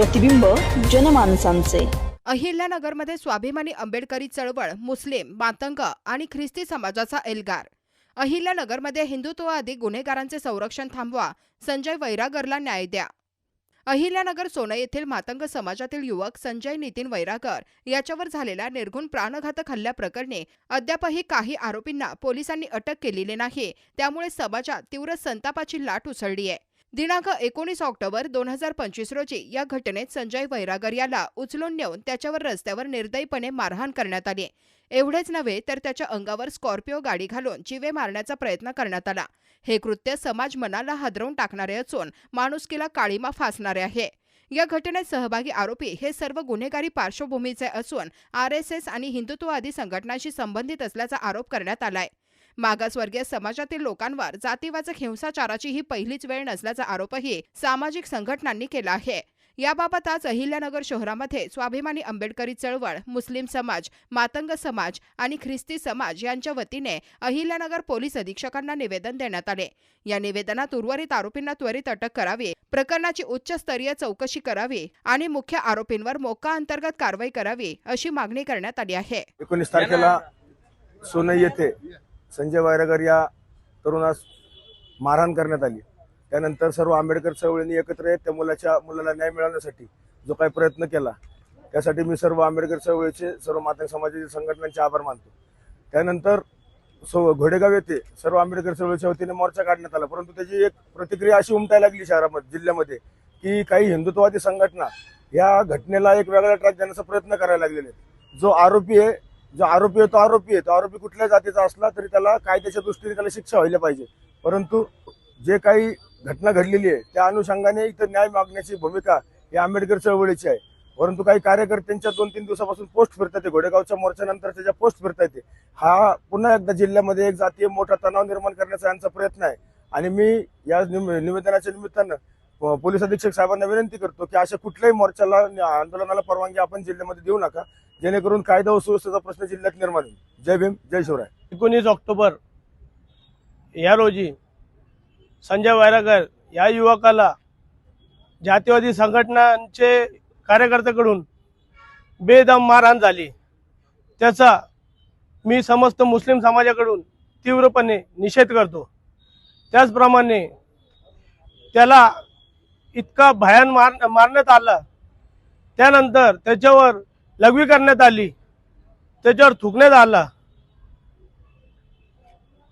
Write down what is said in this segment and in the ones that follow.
प्रतिबिंब जनमानसांचे. अहिल्यानगरमध्ये स्वाभिमानी आंबेडकरी चळवळ मुस्लिम मातंग आणि ख्रिस्ती समाजाचा एल्गार. अहिल्यानगरमध्ये हिंदुत्ववादी गुन्हेगारांचे संरक्षण थांबवा संजय वैरागरला न्याय द्या. अहिल्यानगर सोनं येथील मातंग समाजातील युवक संजय नितीन वैरागर याच्यावर झालेल्या निर्गुण प्राणघातक हल्ल्याप्रकरणी अद्यापही काही आरोपींना पोलिसांनी अटक केलेली नाही त्यामुळे समाजात तीव्र संतापाची लाट उसळली आहे दिनांक एकोणीस ऑक्टोबर दोन हजार पंचवीस रोजी या घटनेत संजय वैरागर याला उचलून नेऊन त्याच्यावर रस्त्यावर निर्दयीपणे मारहाण करण्यात आली. एवढेच नव्हे तर त्याच्या अंगावर स्कॉर्पिओ गाडी घालून जीवे मारण्याचा प्रयत्न करण्यात आला. हे कृत्य समाज मनाला हादरवून टाकणारे असून माणुसकीला काळीमा फासणारे आहे. या घटनेत सहभागी आरोपी हे सर्व गुन्हेगारी पार्श्वभूमीचे असून आर एस एस आणि हिंदुत्ववादी संघटनांशी संबंधित असल्याचा आरोप करण्यात आलाय. मागासवर्गीय समाजातील लोकांवर जातीवाचक हिंसाचाराची ही पहिलीच वेळ नसल्याचा आरोपही सामाजिक संघटनांनी केला आहे. याबाबत आज अहिल्यानगर शहरामध्ये स्वाभिमानी आंबेडकरी चळवळ मुस्लिम समाज मातंग समाज आणि ख्रिस्ती समाज यांच्या वतीने अहिल्यानगर पोलीस अधीक्षकांना निवेदन देण्यात आले. या निवेदनात उर्वरित आरोपींना त्वरित अटक करावी प्रकरणाची उच्चस्तरीय चौकशी करावी आणि मुख्य आरोपींवर मोका अंतर्गत कारवाई करावी अशी मागणी करण्यात आली आहे. एकोणीस तारखेला सोनई येथे संजय वायरगर या तरुणास मारहाण करण्यात आली. त्यानंतर सर्व आंबेडकर चळवळींनी एकत्र येत त्या मुलाच्या मुलाला न्याय मिळवण्यासाठी जो काही प्रयत्न केला त्यासाठी मी सर्व आंबेडकर चळवळीचे सर्व मातंग समाजाचे संघटनांचे आभार मानतो. त्यानंतर सो घोडेगाव येथे सर्व आंबेडकर चळवळीच्या वतीने मोर्चा काढण्यात आला. परंतु त्याची एक प्रतिक्रिया अशी उमटायला लागली शहरामध्ये जिल्ह्यामध्ये की काही हिंदुत्ववादी संघटना या घटनेला एक वेगळा ट्रॅक देण्याचा प्रयत्न करायला लागलेले जो आरोपी आहे जो आरोपी आहे तो आरोपी आहे. तो आरोपी कुठल्या जातीचा असला तरी त्याला कायद्याच्या दृष्टीने त्याला शिक्षा व्हायला पाहिजे. परंतु जे काही घटना घडलेली आहे त्या अनुषंगाने इथं न्याय मागण्याची भूमिका ही आंबेडकर चळवळीची आहे. परंतु काही कार्यकर्त्यांच्या दोन तीन दिवसापासून पोस्ट फिरतात घोडेगावच्या मोर्चानंतर त्याच्या पोस्ट फिरतायत हा पुन्हा एकदा जिल्ह्यामध्ये एक जातीय मोठा तणाव निर्माण करण्याचा यांचा प्रयत्न आहे. आणि मी या निवेदनाच्या निमित्तानं पोलीस अधीक्षक साहेबांना विनंती करतो की अशा कुठल्याही मोर्चाला आंदोलनाला परवानगी आपण जिल्ह्यामध्ये देऊ नका. जेणेकरून कायदा व सुव्यवस्थेचा प्रश्न जिल्ह्यात निर्माण होईल. जय भीम जय शिवराय. एकोणीस ऑक्टोबर या रोजी संजय वैरागर या युवकाला जातीवादी संघटनांचे कार्यकर्त्याकडून बेदम मारहाण झाली. त्याचा मी समस्त मुस्लिम समाजाकडून तीव्रपणे निषेध करतो. त्याचप्रमाणे त्याला इतका भयान मार मारण्यात आला. त्यानंतर त्याच्यावर लघवी करण्यात आली. त्याच्यावर थुकण्यात आला.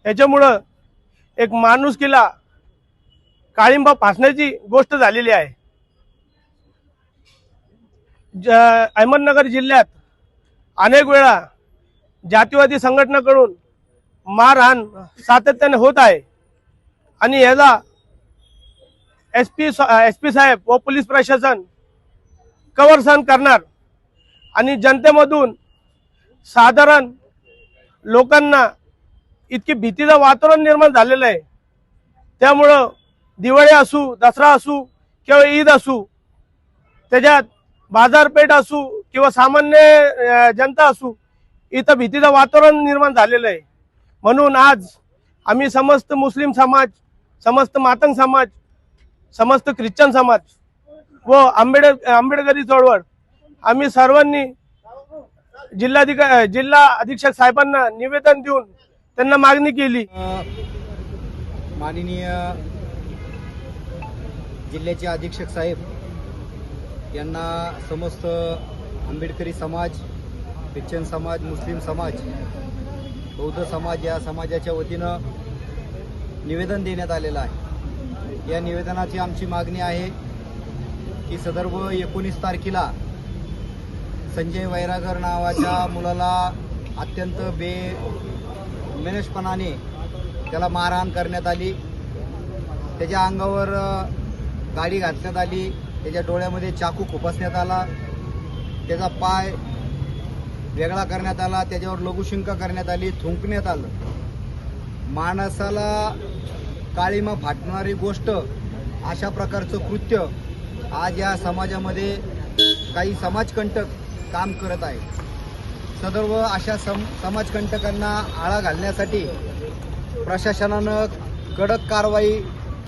याच्यामुळं एक माणुसकीला काळिंबा फासण्याची गोष्ट झालेली आहे. ज अहमदनगर जिल्ह्यात अनेक वेळा जातीवादी संघटनेकडून मारहाण सातत्याने होत आहे. आणि याला एस पी एस पी साहेब व पोलीस प्रशासन कवर सहन करणार आणि जनतेमधून साधारण लोकांना इतकी भीतीचं वातावरण निर्माण झालेलं आहे. त्यामुळं दिवाळी असू दसरा असू किंवा ईद असू त्याच्यात बाजारपेठ असू किंवा सामान्य जनता असू इथं भीतीचं वातावरण निर्माण झालेलं आहे. म्हणून आज आम्ही समस्त मुस्लिम समाज समस्त मातंग समाज समस्त ख्रिश्चन समाज व आंबेड आंबेडकरी चळवळ आम्ही सर्वांनी जिल्हाधिका जिल्हा अधीक्षक साहेबांना निवेदन देऊन त्यांना मागणी केली. माननीय जिल्ह्याचे अधीक्षक साहेब यांना समस्त आंबेडकरी समाज ख्रिश्चन समाज मुस्लिम समाज बौद्ध समाज या समाजाच्या वतीनं निवेदन देण्यात आलेलं आहे. या निवेदनाची आमची मागणी आहे की सदर्भ एकोणीस तारखेला संजय वैरागर नावाच्या मुलाला अत्यंत बे मेनशपणाने त्याला मारहाण करण्यात आली. त्याच्या अंगावर गाडी घातण्यात आली. त्याच्या डोळ्यामध्ये चाकू खुपसण्यात आला. त्याचा पाय वेगळा करण्यात आला. त्याच्यावर लघुशिंक करण्यात आली. थुंकण्यात आलं. माणसाला काळीमा फाटणारी गोष्ट अशा प्रकारचं कृत्य आज या समाजामध्ये काही समाजकंटक काम करत आहे सदर्व अशा सम समाजकंटकांना आळा घालण्यासाठी प्रशासनानं कडक कारवाई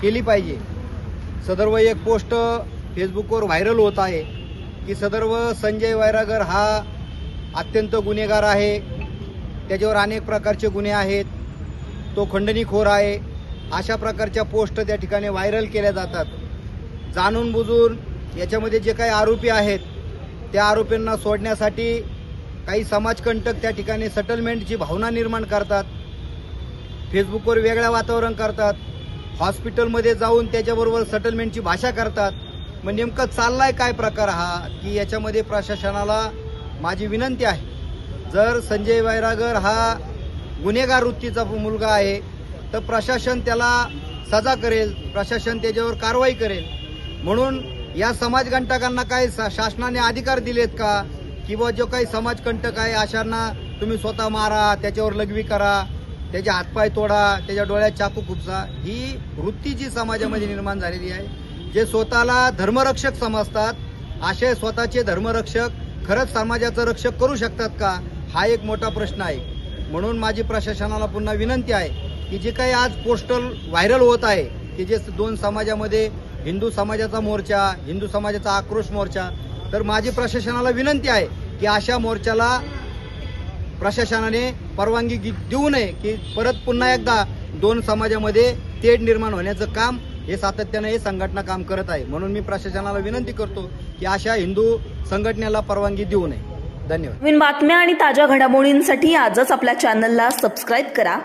केली पाहिजे. सदर्व एक पोस्ट फेसबुकवर व्हायरल होत आहे की सदर्व संजय वैरागर हा अत्यंत गुन्हेगार आहे. त्याच्यावर अनेक प्रकारचे गुन्हे आहेत. तो खंडणीखोर आहे. अशा प्रकारच्या पोस्ट त्या ठिकाणी व्हायरल केल्या जातात. जाणून बुजून याच्यामध्ये जे काही आरोपी आहेत त्या आरोपींना सोडण्यासाठी काही समाजकंटक त्या ठिकाणी सेटलमेंटची भावना निर्माण करतात फेसबुकवर वेगळं वातावरण करतात हॉस्पिटलमध्ये जाऊन त्याच्याबरोबर सेटलमेंटची भाषा करतात. मग नेमकं चाललाय काय प्रकार हा की याच्यामध्ये प्रशासनाला माझी विनंती आहे. जर संजय वैरागर हा गुन्हेगार वृत्तीचा मुलगा आहे तर प्रशासन त्याला सजा करेल प्रशासन त्याच्यावर कारवाई करेल. म्हणून या समाजकंटकांना काय सा- शासनाने अधिकार दिलेत का? किंवा जो काही समाजकंटक आहे अशांना तुम्ही स्वतः मारा त्याच्यावर लघवी करा त्याचे हातपाय तोडा त्याच्या डोळ्यात चाकू खुपसा ही वृत्ती जी समाजामध्ये निर्माण झालेली आहे जे स्वतःला धर्मरक्षक समजतात असे स्वतःचे धर्मरक्षक खरंच समाजाचं रक्षक करू शकतात का? हा एक मोठा प्रश्न आहे. म्हणून माझी प्रशासनाला पुन्हा विनंती आहे की जे काही आज पोस्टल व्हायरल होत आहे की जे दोन समाजामध्ये हिंदू समाजाचा मोर्चा हिंदू समाजाचा आक्रोश मोर्चा तर माझी प्रशासनाला विनंती आहे की अशा मोर्चाला प्रशासनाने परवानगी देऊ नये की परत पुन्हा एकदा दोन समाजामध्ये तेढ निर्माण होण्याचं काम हे सातत्यानं हे संघटना काम करत आहे. म्हणून मी प्रशासनाला विनंती करतो की अशा हिंदू संघटनेला परवानगी देऊ नये. धन्यवाद. नवीन बातम्या आणि ताज्या घडामोडींसाठी आजच आपल्या चॅनलला सबस्क्राईब करा.